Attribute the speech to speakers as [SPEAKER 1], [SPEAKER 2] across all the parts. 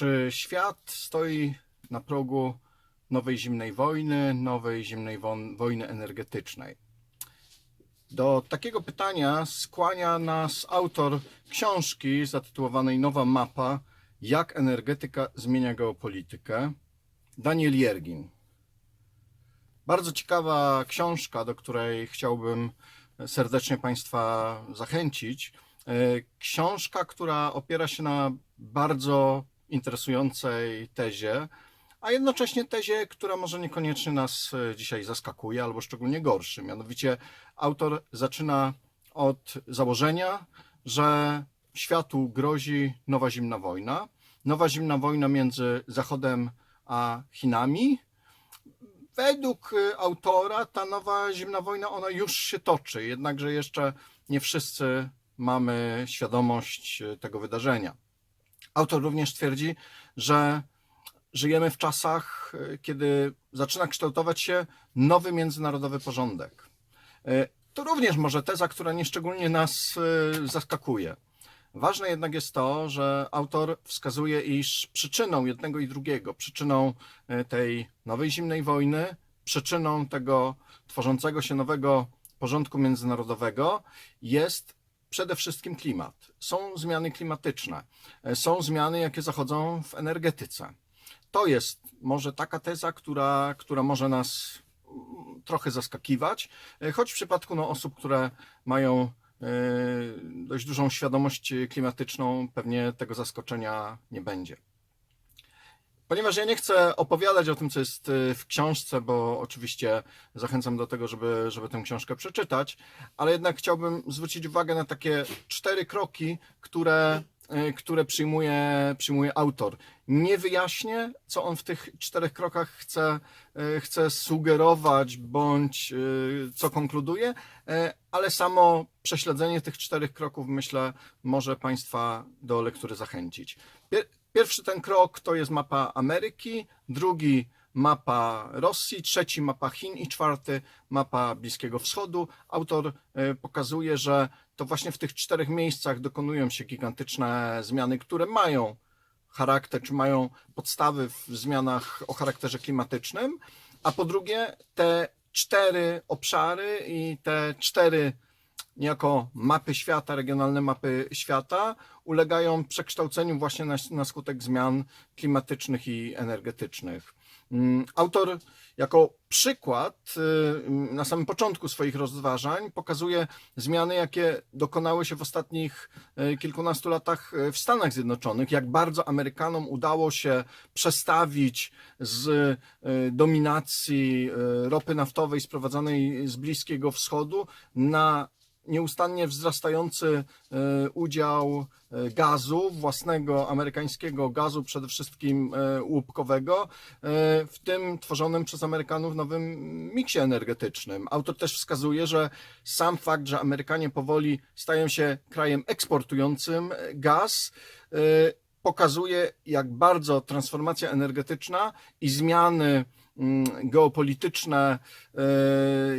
[SPEAKER 1] Czy świat stoi na progu nowej zimnej wojny, nowej zimnej wojny energetycznej? Do takiego pytania skłania nas autor książki zatytułowanej Nowa mapa Jak energetyka zmienia geopolitykę, Daniel Jergin. Bardzo ciekawa książka, do której chciałbym serdecznie Państwa zachęcić. E, Książka, która opiera się na bardzo interesującej tezie, a jednocześnie tezie, która może niekoniecznie nas e, dzisiaj zaskakuje, albo szczególnie gorszy. Mianowicie autor zaczyna od założenia, że światu grozi nowa zimna wojna. Nowa zimna wojna między Zachodem a Chinami. Według y, autora ta nowa zimna wojna ona już się toczy, jednakże jeszcze nie wszyscy mamy świadomość y, tego wydarzenia. Autor również twierdzi, że żyjemy w czasach, y, kiedy zaczyna kształtować się nowy międzynarodowy porządek. Y, To również może teza, która nieszczególnie nas y, zaskakuje. Ważne jednak jest to, że autor wskazuje, iż przyczyną jednego i drugiego, przyczyną e, tej nowej zimnej wojny, przyczyną tego tworzącego się nowego porządku międzynarodowego jest przede wszystkim klimat. Są zmiany klimatyczne, e, są zmiany, jakie zachodzą w energetyce. To jest może taka teza, która, która może nas mm, trochę zaskakiwać, e, choć w przypadku no, osób, które mają e, dość dużą świadomość klimatyczną, pewnie tego zaskoczenia nie będzie. Ponieważ ja nie chcę opowiadać o tym, co jest y, w książce, bo oczywiście zachęcam do tego, żeby, żeby tę książkę przeczytać, ale jednak chciałbym zwrócić uwagę na takie cztery kroki, które, y, które przyjmuje, przyjmuje autor. Nie wyjaśnię, co on w tych czterech krokach chce, y, chce sugerować, bądź co konkluduje, ale samo prześledzenie tych czterech kroków, myślę, może Państwa do lektury zachęcić. Pier- Pierwszy ten krok to jest mapa Ameryki, drugi mapa Rosji, trzeci mapa Chin i czwarty mapa Bliskiego Wschodu. Autor e, pokazuje, że to właśnie w tych czterech miejscach dokonują się gigantyczne zmiany, które mają charakter, czy mają podstawy w zmianach o charakterze klimatycznym, a po drugie te cztery obszary i te cztery niejako mapy świata, regionalne mapy świata ulegają przekształceniu właśnie na, na skutek zmian klimatycznych i energetycznych. Mm, Autor jako przykład y, na samym początku swoich rozważań pokazuje zmiany, jakie dokonały się w ostatnich y, kilkunastu latach y, w Stanach Zjednoczonych, jak bardzo Amerykanom udało się przestawić z dominacji ropy naftowej sprowadzanej z Bliskiego Wschodu na nieustannie wzrastający e, udział e, gazu, własnego amerykańskiego gazu, przede wszystkim e, łupkowego, w tym tworzonym przez Amerykanów nowym miksie energetycznym. Autor też wskazuje, że sam fakt, że Amerykanie powoli stają się krajem eksportującym gaz, pokazuje, jak bardzo transformacja energetyczna i zmiany geopolityczne, e,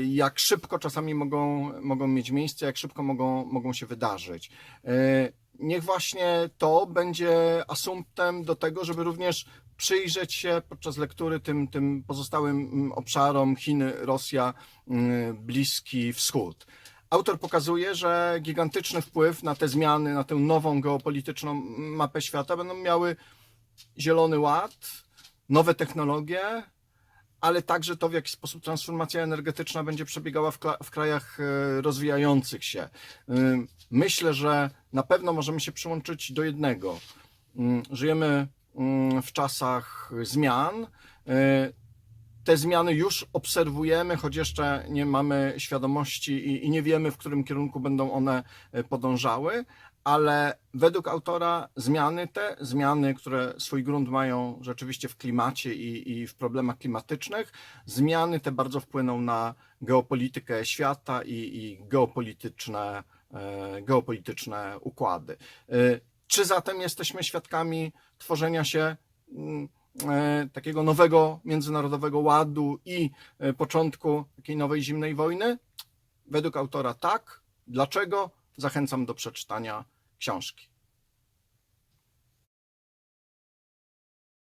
[SPEAKER 1] jak szybko czasami mogą, mogą mieć miejsce, jak szybko mogą, mogą się wydarzyć. E, Niech właśnie to będzie asumptem do tego, żeby również przyjrzeć się podczas lektury tym, tym pozostałym mm, obszarom Chiny, Rosja, mm, Bliski Wschód. Autor pokazuje, że gigantyczny wpływ na te zmiany, na tę nową geopolityczną mapę świata będą miały Zielony Ład, nowe technologie, ale także to, w jaki sposób transformacja energetyczna będzie przebiegała w, w krajach e, rozwijających się. Ym, Myślę, że na pewno możemy się przyłączyć do jednego. Ym, Żyjemy ym, w czasach zmian. Te zmiany już obserwujemy, choć jeszcze nie mamy świadomości i, i nie wiemy, w którym kierunku będą one e, podążały, ale według autora zmiany te, zmiany, które swój grunt mają rzeczywiście w klimacie i, i w problemach klimatycznych, zmiany te bardzo wpłyną na geopolitykę świata i, i geopolityczne, e, geopolityczne układy. E, Czy zatem jesteśmy świadkami tworzenia się mm, takiego nowego międzynarodowego ładu i e, początku takiej nowej zimnej wojny? Według autora tak. Dlaczego? Zachęcam do przeczytania książki.